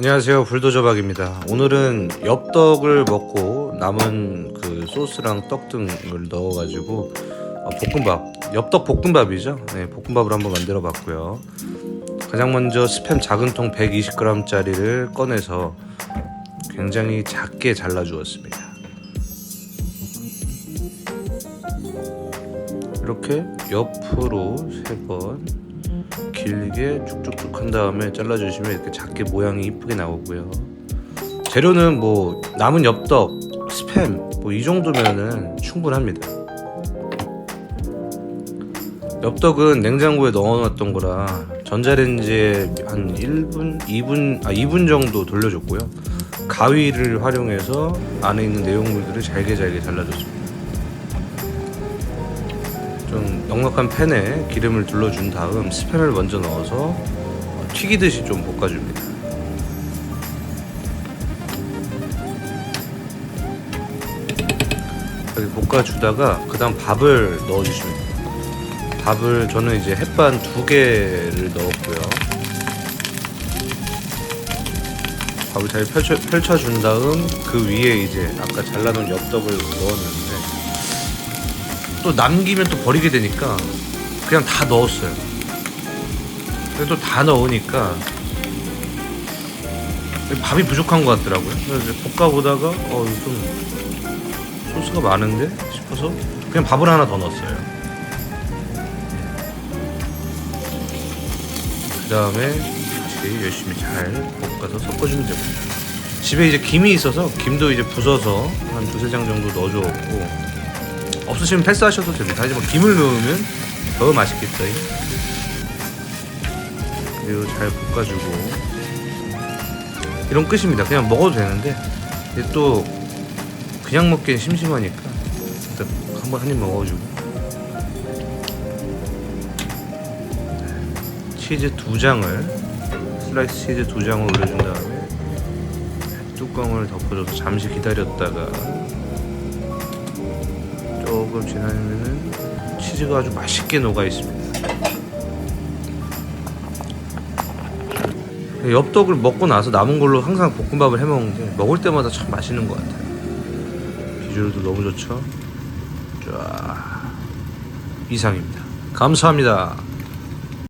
안녕하세요. 불도저박입니다. 오늘은 엽떡을 먹고 남은 그 소스랑 떡 등을 넣어 가지고 어, 볶음밥. 엽떡 볶음밥이죠? 네 볶음밥을 한번 만들어 봤고요. 가장 먼저 스팸 작은 통 120g 짜리를 꺼내서 굉장히 작게 잘라 주었습니다. 이렇게 옆으로 세번 길게 쭉쭉쭉 한 다음에 잘라주시면 이렇게 작게 모양이 이쁘게 나오고요. 재료는 뭐 남은 엽떡, 스팸 뭐 이 정도면은 충분합니다. 엽떡은 냉장고에 넣어놨던 거라 전자레인지에 한 1분, 2분, 아 2분 정도 돌려줬고요. 가위를 활용해서 안에 있는 내용물들을 잘게 잘게 잘라줬습니다. 좀 넉넉한 팬에 기름을 둘러준 다음 스팸을 먼저 넣어서 튀기듯이 좀 볶아줍니다. 여기 볶아주다가 그 다음 밥을 넣어주시면 돼요. 밥을 저는 이제 햇반 두 개를 넣었고요. 밥을 잘 펼쳐, 펼쳐준 다음 그 위에 이제 아까 잘라놓은 엽떡을 넣었는데 또 남기면 또 버리게 되니까 그냥 다 넣었어요. 또다 넣으니까 밥이 부족한 것 같더라고요. 그래서 볶아보다가 어, 좀 소스가 많은데 싶어서 그냥 밥을 하나 더 넣었어요. 그 다음에 다시 열심히 잘 볶아서 섞어주면 됩니다. 집에 이제 김이 있어서 김도 이제 부숴서 한 두세 장 정도 넣어주었고 없으시면 패스하셔도 됩니다. 하지만 김을 넣으면 더 맛있겠다. 그리고 잘 볶아주고 이런 끝입니다. 그냥 먹어도 되는데 또 그냥 먹기엔 심심하니까 일단 한번 한 입 먹어주고 치즈 두 장을 슬라이스 치즈 두 장을 올려준 다음에 뚜껑을 덮어줘서 잠시 기다렸다가 조금 지나면은 치즈가 아주 맛있게 녹아 있습니다. 엽떡을 먹고 나서 남은 걸로 항상 볶음밥을 해 먹는데 먹을 때마다 참 맛있는 것 같아요. 비주얼도 너무 좋죠. 쫙 이상입니다. 감사합니다.